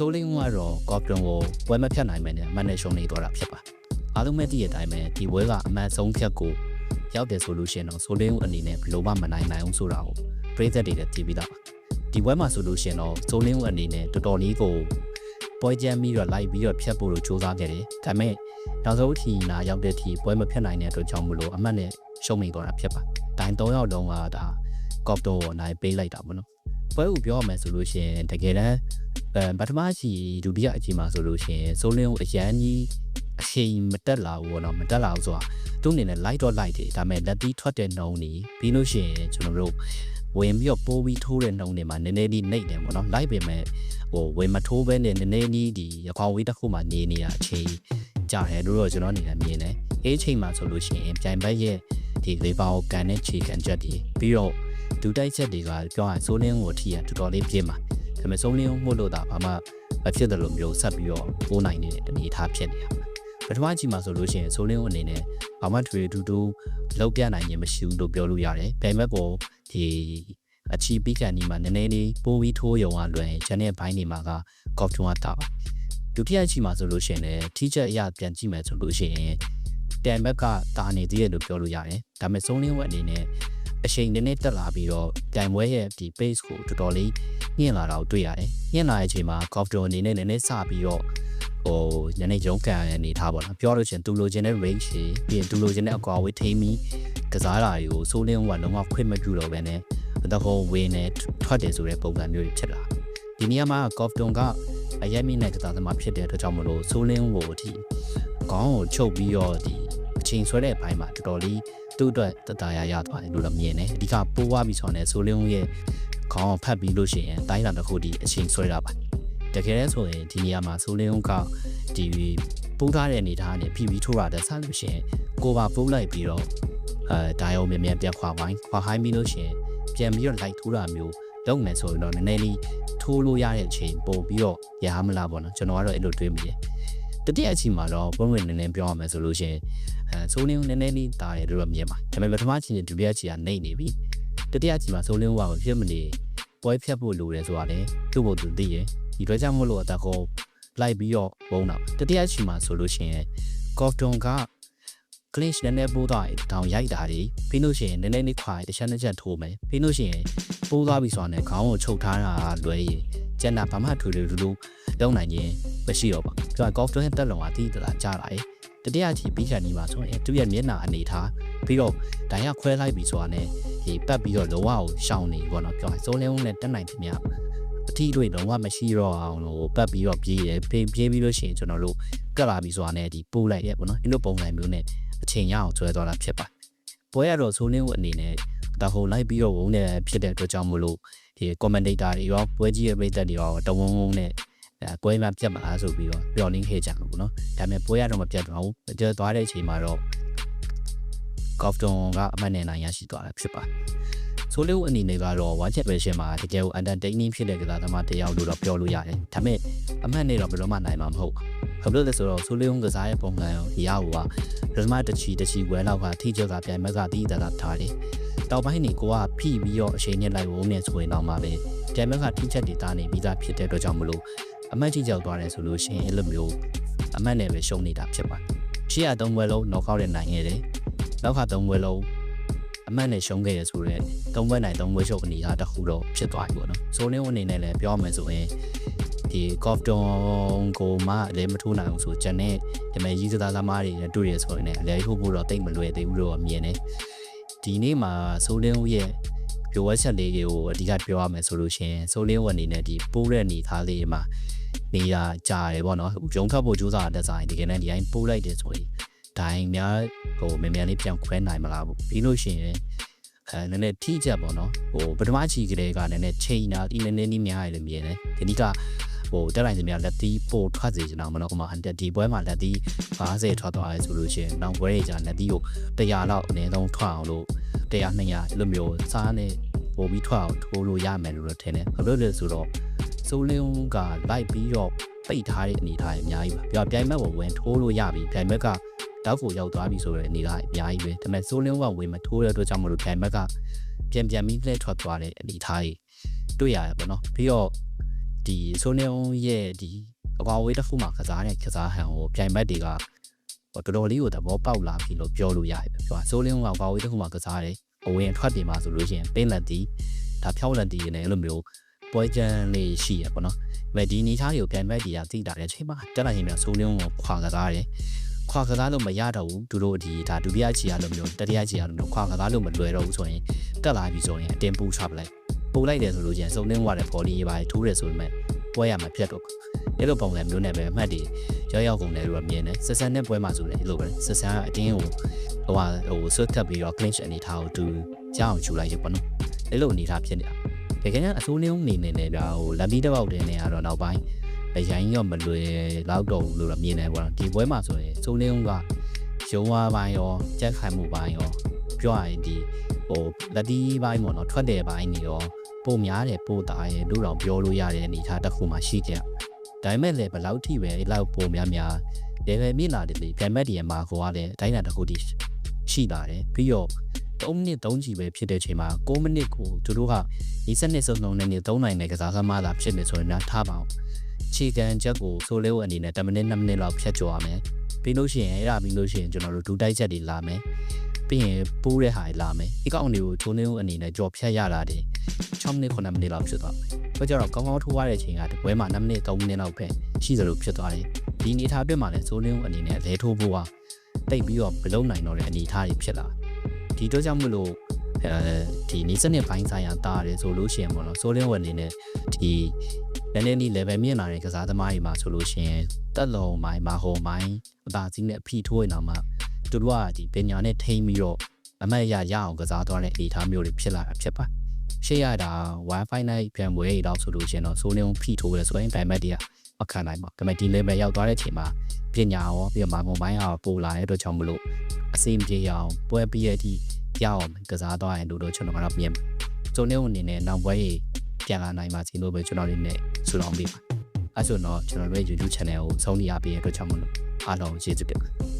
စိုးလင်းကတော့ကော့ပတွန်ကိုပွဲမဖြတ်နိုင်မယ်နဲ့အမှတ်နဲ့ရှုံးနေတော့တာဖြစ်ပါအားလုံးပဲသိတဲ့အတိုင်းပဲဒီပွဲကအမှတ်ဆုံးဖြတ်ကိုရောက်တယ်ဆိုလို့ရှိရင်တော့စိုးလင်းအနေနဲ့ဘယ်လိုမှမနိုင်နိုင်အောင်ဆိုတာကိုပြည်သက်တွေလည်းသိပြီးသားပါဒီပွဲမှာဆိုလို့ရှိရင်တော့စိုးလင်းအနေနဲ့တော်တော်လေးကိုပွဲကြမ်းပြီးတော့လိုက်ပြီးတော့ဖြတ်ဖို့လို့စူးစမ်းခဲ့တယ်ဒါပေမဲ့နောက်ဆုံးအထိနာရောက်တဲ့အထိပွဲမဖြတ်နိုင်တဲ့အတွက်ကြောင့်မလို့အမှတ်နဲ့ရှုံးနေတော့တာဖြစ်ပါဒိုင်၃ယောက်လုံးကဒါကော့ပတွန်ကိုနိုင်ပေးလိုက်တာပေါ့နော်ပွဲကိုပြောရမယ်ဆိုလို့ရှိရင်တကယ်တမ်း အဲပထမရှိဒုတိယအချိန်မှာဆိုလို့ရှိရင်စိုးလင်းကိုအရန်ကြီးအချိန်မတက်လာဘူးပေါ့နော်မတက်လာဘူးဆိုတာသူ့အနေနဲ့ light တော့ light တယ်ဒါပေမဲ့လက်သီးထွက်တဲ့နှုံနေပြီးလို့ရှိရင်ကျွန်တော်တို့ဝင်ပြီးတော့ပိုးပြီးထိုးတဲ့နှုံတွေမှာနည်းနည်းလေးနှိပ်တယ်ပေါ့နော် light ပေမဲ့ဟိုဝင်မထိုးဘဲနဲ့နည်းနည်းလေးဒီရခေါင်ဝေးတစ်ခုမှနေနေတာအချိန်ကြာတယ်လို့တော့ကျွန်တော်အနေနဲ့မြင်တယ်အဲအချိန်မှာဆိုလို့ရှိရင်ပြိုင်ဘက်ရဲ့ဒီလေဘာကိုကန်တဲ့ခြေကန်ချက်တွေပြီးတော့ဒူတိုက်ချက်တွေကပြောရရင်စိုးလင်းကိုထိရတော်တော်လေးပြင်းပါ ဒါပေမဲ့စိုးလင်းမှုလို့တာဘာမှမဖြစ်တယ်လို့မျိုးဆက်ပြီးတော့ပိုးနိုင်နေတဲ့အနေအထားဖြစ်နေတာပထမကြီးမှာဆိုလို့ရှိရင်စိုးလင်းအနေနဲ့ဘာမှထွေတူတူလောက်ပြနိုင်ခြင်းမရှိဘူးလို့ပြောလို့ရတယ်ပြိုင်ဘက်ကိုဒီအချီပီကန်ဒီမှာနည်းနည်းလေးပိုးပြီးထိုးရုံကလွယ်ဂျန်ရဲ့ဘိုင်းဒီမှာကကော့ဖ်တွန်းကတာပါဒုတိယကြီးမှာဆိုလို့ရှိရင်လည်းထိချက်အရပြန်ကြည့်မယ်ဆိုလို့ရှိရင်တန်ဘက်ကတာနေသေးတယ်လို့ပြောလို့ရတယ်ဒါပေမဲ့စိုးလင်းဝက်အနေနဲ့ အချိန်နည်းနည်းတက်လာပြီးတော့တိုင်ပွဲရဲ့ဒီ base ကိုတော်တော်လေးညှင့်လာတာကိုတွေ့ရတယ်။ညှင့်လာတဲ့အချိန်မှာ Cofton အနေနဲ့နည်းနည်းစပြီးတော့ဟိုနည်းနည်းရုံးကန်အနေထားပေါ့နော်။ပြောလို့ချင်းသူလိုချင်တဲ့ range တွေပြီးရင်သူလိုချင်တဲ့အကွာဝေးထိမီကစားတာတွေကိုစိုးလင်းကလုံးဝခွင့်မပြုတော့ဘဲနဲ့တော့ဟိုဝင်းနဲ့ထွက်တယ်ဆိုတဲ့ပုံစံမျိုးတွေဖြစ်လာ။ဒီနေရာမှာ Cofton ကအရက်မိနဲ့ကစားသမားဖြစ်တဲ့အတွက်ကြောင့်မလို့စိုးလင်းကိုအထိခေါင်းကိုချုပ်ပြီးတော့ဒီအချိန်ဆွဲတဲ့အပိုင်းမှာတော်တော်လေး သူ့အတွက်တတရာရသွားတယ်လို့လည်းမြင်တယ်အဓိကပိုးွားပြီးဆိုတော့ဆိုလင်းရဲ့ခေါင်းဖတ်ပြီးလို့ရှိရင်တိုင်းတာတစ်ခုဒီအချိန်ဆွဲတာပါတကယ်လဲဆိုရင်ဒီနေရာမှာဆိုလင်းကဒီပိုးထားတဲ့အနေထားနဲ့ဖြီးပြီးထိုးရတဲ့ဆက်လို့ရှိရင်ကိုပါပိုးလိုက်ပြီးတော့အဲဒါရောမြန်မြန်ပြန်ခွာပိုင်းခွာဟိုင်းပြီးလို့ရှိရင်ပြန်ပြီးတော့လိုက်ထိုးတာမျိုးလုပ်မယ်ဆိုရင်တော့နည်းနည်းလေးထိုးလို့ရတဲ့အချိန်ပို့ပြီးတော့ရမလားပေါ့နော်ကျွန်တော်ကတော့အဲ့လိုတွေးမိတယ်တတိယအချိန်မှာတော့ဘုံဝင်နည်းနည်းပြောရမယ်ဆိုလို့ရှိရင် အဲဆိုးလင်းနည်းနည်းလေးတာတယ်လို့တော့မြင်ပါဒါပေမဲ့ပထမချိန်ဒုတိယချိန်ကနေနေပြီတတိယချိန်မှာဆိုးလင်းဝါကိုဖြစ်မနေပွဲဖြတ်ဖို့လိုတယ်ဆိုတာလေသူ့ဘုံသူသိရဒီတော့ကြောင့်မလို့အတကောလိုက်ပြီးတော့ဘုံတော့တတိယချိန်မှာဆိုလို့ရှိရင်ကော့ဖ်တွန်က glitch နည်းနည်းပိုးသွားတောင်ရိုက်တာတွေပြီးလို့ရှိရင်နည်းနည်းလေးခွာတစ်ချက်တစ်ချက်ထိုးမယ်ပြီးလို့ရှိရင်ပိုးသွားပြီဆိုတာနဲ့ခေါင်းကိုချုပ်ထားတာလွဲရင်ကျန်တာဘာမှထွေထွေလူလူလုံးနိုင်ခြင်းမရှိတော့ပါပြောရင် golf တွင်းတက်လုံကတီးတလာကြားလာတယ် တတိယချီပြီးခံနေပါဆိုရင်သူ့ရဲ့မျက်နှာအနေထားပြီးတော့ဒိုင်ရခွဲလိုက်ပြီဆိုတာနဲ့ဒီပတ်ပြီးတော့လုံးဝကိုရှောင်းနေပေါ့နော်ပြောရင်စိုးလင်းဦးနဲ့တက်နိုင်တယ်များအထီးတွေလုံးဝမရှိတော့အောင်လို့ပတ်ပြီးတော့ပြေးတယ်ပြေးပြေးပြီးလို့ရှိရင်ကျွန်တော်တို့ကတ်လာပြီဆိုတာနဲ့ဒီပိုးလိုက်ရဲ့ပေါ့နော်အဲ့လိုပုံစံမျိုးနဲ့အချိန်ရအောင်ကျွဲသွားတာဖြစ်ပါပွဲရတော့စိုးလင်းဦးအနေနဲ့ဒါဟိုလိုက်ပြီးတော့ဝုန်းနေဖြစ်တဲ့အတွက်ကြောင့်မလို့ဒီ commentator တွေရောပွဲကြီးရဲ့ပြည်သက်တွေရောတဝုံဝုံနဲ့ အဲပွဲမှာပြတ်မလားဆိုပြီးတော့ပျော်လင်းခဲ့ကြလို့ပေါ့နော်ဒါပေမဲ့ပွဲရတော့မပြတ်တော့ဘူးပြတ်သွားတဲ့အချိန်မှာတော့ Gofton ကအမှတ်နဲ့နိုင်ရရှိသွားတာဖြစ်ပါတယ်ဆိုလေးဦးအနေနဲ့ကတော့ဝါချက်ပဲရှင်းမှာတကယ်ကို entertaining ဖြစ်တဲ့ကစားသမားတယောက်လို့တော့ပြောလို့ရတယ်ဒါပေမဲ့အမှတ်နဲ့တော့ဘယ်လိုမှနိုင်မှာမဟုတ်ဘူးဘာလို့လဲဆိုတော့ဆိုလေးဦးကစားရဲ့ပုံစံရောဒီရဟိုကဒဇမတချီတချီဝဲလောက်ကထိချက်ကပြိုင်မက်ကတီးတတာထားတယ်တောက်ပိုင်းနေကိုကဖိပြီးတော့အချိန်နဲ့လိုက်ဝုန်းနေဆိုရင်တော့မှပဲပြိုင်မက်ကထိချက်တွေတာနေပြီးသားဖြစ်တဲ့အတွက်ကြောင့်မလို့ အမှတ်ကြီးကြောက်သွားတယ်ဆိုလို့ရှိရင်အဲ့လိုမျိုးအမှတ်နဲ့ပဲရှုံးနေတာဖြစ်ပါတယ်ရှေ့ရသုံးဘွဲလုံးနော့အောက်နဲ့နိုင်ခဲ့တယ်နောက်ကသုံးဘွဲလုံးအမှတ်နဲ့ရှုံးခဲ့ရဆိုတော့သုံးဘွဲနိုင်သုံးဘွဲရှုံးအနေအားတစ်ခုတော့ဖြစ်သွားပြီပေါ့နော်ဆိုလင်းအနေနဲ့လည်းပြောမယ်ဆိုရင်ဒီ Cofton ကိုမှလည်းမထိုးနိုင်အောင်ဆိုကျန်တဲ့ဒီမဲ့ရီးစသားသမားတွေနဲ့တွေ့ရဆိုရင်လည်းအလည်းထိုးဖို့တော့တိတ်မလွယ်သေးဘူးလို့မြင်တယ်ဒီနေ့မှာဆိုလင်းဦးရဲ့ပြိုဝက်ချက်လေးကိုအဓိကပြောရမယ်ဆိုလို့ရှိရင်ဆိုလင်းဦးအနေနဲ့ဒီပိုးတဲ့အနေထားလေးမှာ နေရကြာတယ်ပေါ့နော်ဂျုံထွက်ဖို့ကြိုးစားတဲ့ဆိုင်ဒီကနေ့ဒီတိုင်းပိုးလိုက်တယ်ဆိုရင်ဒိုင်များဟိုမြန်မြန်လေးပြန်ခွဲနိုင်မလားဘူးပြီးလို့ရှိရင်အဲနည်းနည်းထိချက်ပေါ့နော်ဟိုပထမချီကလေးကနည်းနည်းချိန်တာဒီနည်းနည်းနည်းများရတယ်မြင်တယ်ဒီနေ့ကဟိုတက်လိုက်စများလက်သီးပို့ထွက်စေချင်တာမနော်ဟိုမှာဒီပွဲမှာလက်သီး50ထွက်သွားရဲဆိုလို့ရှိရင်နောက်ပွဲတွေကြာလက်သီးကို100လောက်အနည်းဆုံးထွက်အောင်လို့100 200အဲ့လိုမျိုးစားနေပို့ပြီးထွက်အောင်ထိုးလို့ရမယ်လို့ထင်တယ်ဘာလို့လဲဆိုတော့ စိုးလင်းကလိုက်ပြီးတော့ပိတ်ထားတဲ့အနေအထားအများကြီးပါပြောပြိုင်မက်ကိုဝင်ထိုးလို့ရပြီပြိုင်မက်ကတောက်ကိုရောက်သွားပြီဆိုတဲ့အနေအထားအများကြီးပဲဒါပေမဲ့စိုးလင်းကဝင်မထိုးတဲ့အတွက်ကြောင့်မလို့ပြိုင်မက်ကပြန်ပြန်ပြီးလှည့်ထွက်သွားတဲ့အနေအထားကြီးတွေ့ရတယ်ပေါ့နော်ပြီးတော့ဒီဆိုနေအောင်ရဲ့ဒီအကွာဝေးတစ်ခုမှကစားတဲ့ကစားဟန်ကိုပြိုင်ဘက်တွေကဟိုတော်တော်လေးကိုသဘောပေါက်လာပြီလို့ပြောလို့ရတယ်ပြောတာဆိုလင်းကအကွာဝေးတစ်ခုမှကစားတယ်အဝင်အထွက်တွေမှာဆိုလို့ရှိရင်ပင်းလက်တီဒါဖြောက်လက်တီနဲ့အဲ့လိုမျိုး ပွဲချမ်းလေးရှိရပေါ့နော်။ဒါဒီနီထားတွေကိုပြိုင်ဘက်တွေကသိတာတဲ့အချိန်မှာတက်လာရင်ပြန်ဆိုလင်းကိုခွာကစားတယ်ခွာကစားလို့မရတော့ဘူးသူတို့ဒီဒါဒုတိယချီရလို့မျိုးတတိယချီရလို့မျိုးခွာကစားလို့မလွယ်တော့ဘူးဆိုရင်တက်လာပြီဆိုရင်အတင်းပူချပလိုက်ပူလိုက်တယ်ဆိုလို့ချင်းစုံလင်းဝတဲ့ body ရေးပါထိုးတယ်ဆိုပေမဲ့ပွဲရမှာပြတ်တော့အဲ့လိုပုံစံမျိုးနဲ့ပဲအမှတ်တွေရောက်ရောက်ကုန်တယ်လို့မြင်တယ်ဆက်ဆန်တဲ့ပွဲမှာဆိုလည်းအဲ့လိုပဲဆက်ဆန်ကအတင်းကိုဟိုဟာဟိုဆွတ်ထပ်ပြီးတော့ clinch အနေထားကိုသူကြောက်အောင်ယူလိုက်ရပေါ့နော်အဲ့လိုအနေထားဖြစ်နေတာ တကယ်ကအစိုးလင်းနေနေတယ်ဗျာဟိုလက်ပြီးတစ်ပေါက်တင်နေရတော့နောက်ပိုင်းအရင်ရောမလွယ်လောက်တော့ဘူးလို့တော့မြင်တယ်ပေါ့နော်ဒီပွဲမှာဆိုရင်စိုးလင်းကရုံးဝါပိုင်းရောကြက်ခိုင်မှုပိုင်းရောပြောရရင်ဒီဟိုလက်တီးပိုင်းပေါ့နော်ထွက်တဲ့ပိုင်းနေရောပုံများတယ်ပို့တာရဲ့လို့တော့ပြောလို့ရတဲ့အနေအထားတစ်ခုမှရှိကြဒါပေမဲ့လည်းဘယ်လောက်ထိပဲအဲ့လောက်ပုံများများ level မြင့်လာတယ်လေပြန်မဲ့ဒီမှာကိုကလည်းအတိုင်းအတာတစ်ခုတည်းရှိလာတယ်ပြီးတော့ 3မိနစ်3ချီပဲဖြစ်တဲ့ချိန်မှာ6မိနစ်ကိုသူတို့ကဒီစနစ်စုံစုံနဲ့နေ3နိုင်တဲ့ကစားသမားသာဖြစ်နေဆိုရင်တော့ထားပါအောင်ခြေကန်ချက်ကိုဆိုးလေးဝအနေနဲ့10မိနစ်2မိနစ်လောက်ဖြတ်ကျော်ရမယ်ပြီးလို့ရှိရင်အဲ့ဒါပြီးလို့ရှိရင်ကျွန်တော်တို့ဒူတိုက်ချက်တွေလာမယ်ပြီးရင်ပိုးတဲ့ဟာတွေလာမယ်ဒီကောင်တွေကိုချိုးနေအနေနဲ့ကြော်ဖြတ်ရတာတယ်6မိနစ်9မိနစ်လောက်ဖြစ်သွားမယ်ဆိုကြတော့ကောင်းကောင်းထိုးရတဲ့ချိန်ကတပွဲမှာ2မိနစ်3မိနစ်လောက်ပဲရှိသလိုဖြစ်သွားတယ်ဒီအနေထားအတွက်မှာလည်းဇိုးလင်းအနေနဲ့လဲထိုးဖို့ကတိတ်ပြီးတော့မလုံနိုင်တော့တဲ့အနေထားတွေဖြစ်လာ ဒီတော့ကြောင့်မလို့အဲဒီနေစနစ်ပိုင်းဆိုင်ရာတားတယ်ဆိုလို့ရှိရင်ပေါ့နော်ဇိုးလင်းဝင်အနေနဲ့ဒီနည်းနည်းလေး level မြင့်လာတဲ့ကစားသမားတွေမှာဆိုလို့ရှိရင်တက်လုံမိုင်းမဟုံမိုင်းအသာစီးနဲ့အဖိထိုးရင်တော့မှသူတို့ကဒီပညာနဲ့ထိမ့်ပြီးတော့အမတ်ရရအောင်ကစားသွားတဲ့အနေအထားမျိုးတွေဖြစ်လာတာဖြစ်ပါရှေ့ရတာ Wi-Fi နဲ့ပြန်ဝဲရတော့ဆိုလို့ရှိရင်တော့ဇိုးလင်းဖိထိုးတယ်ဆိုရင် diamond တွေကမခံနိုင်ပါဒါပေမဲ့ဒီ level ရောက်သွားတဲ့အချိန်မှာပညာရောပြီးတော့မာမွန်ပိုင်းရောပို့လာတဲ့အတွက်ကြောင့်မလို့အစိမပြေအောင်ပွဲပြီးရတဲ့အထိ ရအောင်ကစားသွားရင်တို့တို့ကျွန်တော်ကတော့မြင်ဇိုးနေအနေနဲ့နောက်ပွဲကြီးပြန်လာနိုင်ပါစေလို့ပဲကျွန်တော်တို့နဲ့ဆုတောင်းပေးပါအဲဆိုတော့ကျွန်တော်တို့ရဲ့ YouTube channel ကိုဆုံးဖြတ်ပေးရတဲ့အတွက်ကြောင့်မလို့အားလုံးကျေးဇူးတင်ပါတယ်